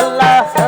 আল্লাহ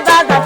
বাবা